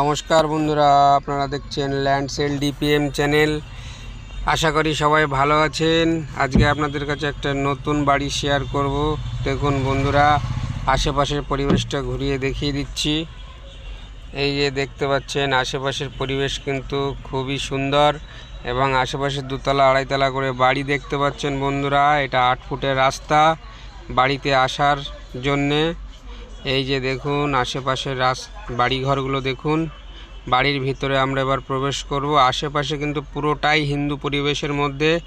নমস্কার বন্ধুরা, আপনারা দেখছেন ল্যান্ড সেল ডিপিএম চ্যানেল। আশা করি সবাই ভালো আছেন। আজকে আপনাদের কাছে একটা নতুন বাড়ি শেয়ার করব। দেখুন বন্ধুরা, আশেপাশের পরিবেশটা ঘুরিয়ে দেখিয়ে দিচ্ছি। এই যে দেখতে পাচ্ছেন, আশেপাশের পরিবেশ কিন্তু খুবই সুন্দর এবং আশেপাশে দুতলা, আড়াইতলা করে বাড়ি দেখতে পাচ্ছেন বন্ধুরা। এটা আট ফুটের রাস্তা বাড়িতে আসার জন্যে। এই যে দেখুন আশেপাশের রাস বাড়িঘরগুলো দেখুন। বাড়ির ভিতরে আমরা এবার প্রবেশ করব। আশেপাশে কিন্তু পুরোটাই হিন্দু পরিবেশের মধ্যে।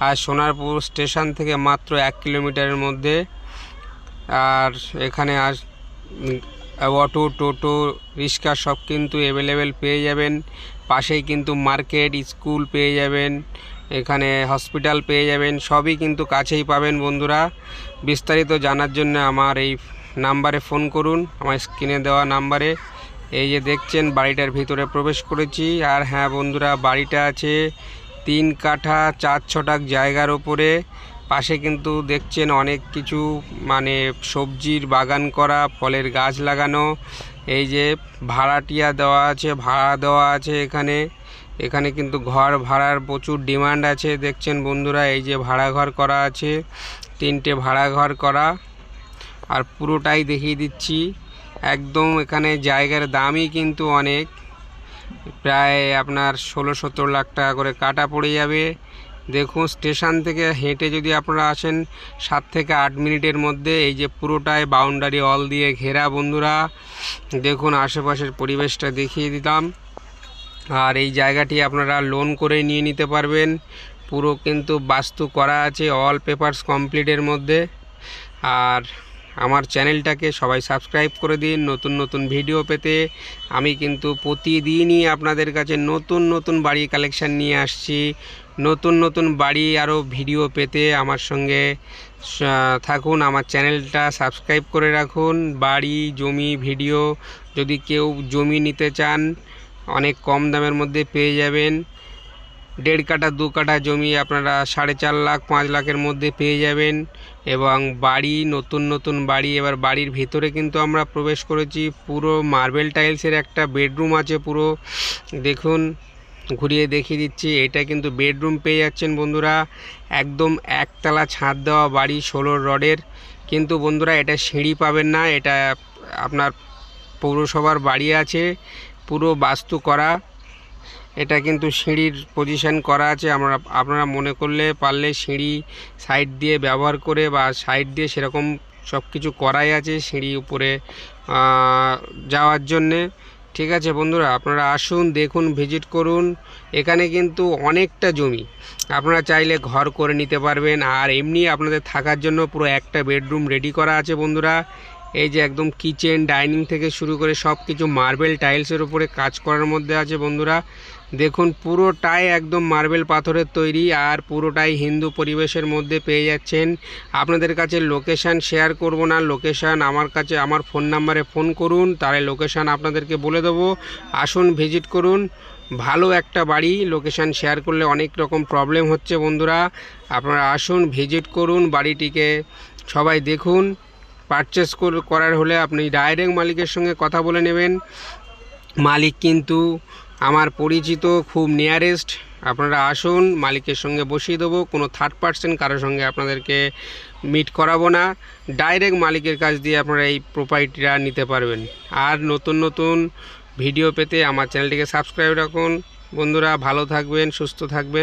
আর সোনারপুর স্টেশন থেকে মাত্র এক কিলোমিটারের মধ্যে। আর এখানে উম, অটো টোটো রিক্সা সব কিন্তু অ্যাভেলেবেল পেয়ে যাবেন। পাশেই কিন্তু মার্কেট স্কুল পেয়ে যাবেন। এখানে হসপিটাল পেয়ে যাবেন। সবই কিন্তু কাছেই পাবেন বন্ধুরা। বিস্তারিত জানার জন্য আমার এই নাম্বারে ফোন করুন, আমার স্ক্রিনে দেওয়া নাম্বারে। এই যে দেখছেন, বাড়িটার ভিতরে প্রবেশ করেছি। আর হ্যাঁ বন্ধুরা, বাড়িটা আছে তিন কাঠা চার ছটাক জায়গার ওপরে। পাশে কিন্তু দেখছেন অনেক কিছু মানে সবজির বাগান করা, ফলের গাছ লাগানো। এই যে ভাড়াটিয়া দেওয়া আছে, ভাড়া দেওয়া আছে এখানে। এখানে কিন্তু ঘর ভাড়ার প্রচুর ডিমান্ড আছে। দেখছেন বন্ধুরা, এই যে ভাড়া ঘর করা আছে, তিনটে ভাড়া ঘর করা। আর পুরোটাই দেখিয়ে দিচ্ছি। একদম এখানে জায়গার দামই কিন্তু অনেক। প্রায় আপনার ষোলো সতেরো লাখ টাকা করে কাটা পড়ে যাবে। দেখুন, স্টেশন থেকে হেঁটে যদি আপনারা আসেন, সাত থেকে আট মিনিটের মধ্যে এই যে পুরোটাই বাউন্ডারি অল দিয়ে ঘেরা বন্ধুরা। দেখুন, আশেপাশের পরিবেশটা দেখিয়ে দিতাম আর এই জায়গাটি আপনারা লোন করে নিয়ে নিতে পারবেন। পুরো কিন্তু বাস্তু করা আছে অল পেপারস কমপ্লিটের মধ্যে। আর আমার চ্যানেলটাকে সবাই সাবস্ক্রাইব করে দিন। নতুন নতুন ভিডিও পেতে আমি কিন্তু প্রতিদিনই আপনাদের কাছে নতুন নতুন বাড়ি কালেকশান নিয়ে আসছি। নতুন নতুন বাড়ি আরও ভিডিও পেতে আমার সঙ্গে থাকুন। আমার চ্যানেলটা সাবস্ক্রাইব করে রাখুন। বাড়ি, জমি, ভিডিও যদি কেউ জমি নিতে চান, অনেক কম দামের মধ্যে পেয়ে যাবেন। দেড় কাঠা, দু কাঠা জমি আপনারা সাড়ে চার লাখ, পাঁচ লাখের মধ্যে পেয়ে যাবেন। এবং বাড়ি, নতুন নতুন বাড়ি, এবার বাড়ির ভিতরে কিন্তু আমরা প্রবেশ করেছি। পুরো মার্বেল টাইলসের একটা বেডরুম আছে পুরো। দেখুন, ঘুরিয়ে দেখিয়ে দিচ্ছি, এটা কিন্তু বেডরুম পেয়ে যাচ্ছেন বন্ধুরা। একদম একতলা ছাদ দেওয়া বাড়ি ষোলো রডের। কিন্তু বন্ধুরা, এটা সিঁড়ি পাবেন না, এটা আপনার পৌরসভার বাড়ি আছে। পুরো বাস্তু করা। এটা কিন্তু সিঁড়ির পজিশন করা আছে। আমরা, আপনারা মনে করলে পারলে সিঁড়ি সাইড দিয়ে ব্যবহার করে বা সাইড দিয়ে সেরকম সব কিছু করাই আছে সিঁড়ি উপরে যাওয়ার জন্যে। ঠিক আছে বন্ধুরা, আপনারা আসুন, দেখুন ভিজিট করুন। এখানে কিন্তু অনেকটা জমি। আপনারা চাইলে ঘর করে নিতে পারবেন। আর এমনি আপনাদের থাকার জন্য পুরো একটা বেডরুম রেডি করা আছে বন্ধুরা। এই যে একদম কিচেন ডাইনিং থেকে শুরু করে সব কিছু মার্বেল টাইলসের উপরে কাজ করার মধ্যে আছে বন্ধুরা। দেখুন, পুরোটাই একদম মার্বেল পাথরের তৈরি আর পুরোটাই হিন্দু পরিবেশের মধ্যে পেয়ে যাচ্ছেন। আপনাদের কাছে লোকেশান শেয়ার করব না, লোকেশান আমার কাছে, আমার ফোন নাম্বারে ফোন করুন, তাহলে লোকেশান আপনাদেরকে বলে দেবো। আসুন, ভিজিট করুন। ভালো একটা বাড়ি, লোকেশান শেয়ার করলে অনেক রকম প্রবলেম হচ্ছে বন্ধুরা। আপনারা আসুন, ভিজিট করুন বাড়িটিকে। সবাই দেখুন পারচেস করার হলে আপনি ডাইরেক্ট মালিকের সঙ্গে কথা বলে নেবেন। মালিক কিন্তু আমার পরিচিত খুব নিয়ারেস্ট আপনারা আসুন, মালিকের সঙ্গে বসিয়ে দেবো, কোনো থার্ড পার্সেন্ট কারোর সঙ্গে আপনাদেরকে মিট করাবো না। ডাইরেক্ট মালিকের কাছ দিয়ে আপনারা এই প্রপার্টিটা নিতে পারবেন। আর নতুন নতুন ভিডিও পেতে আমার চ্যানেলটিকে সাবস্ক্রাইব রাখুন। বন্ধুরা, ভালো থাকবেন, সুস্থ থাকবেন।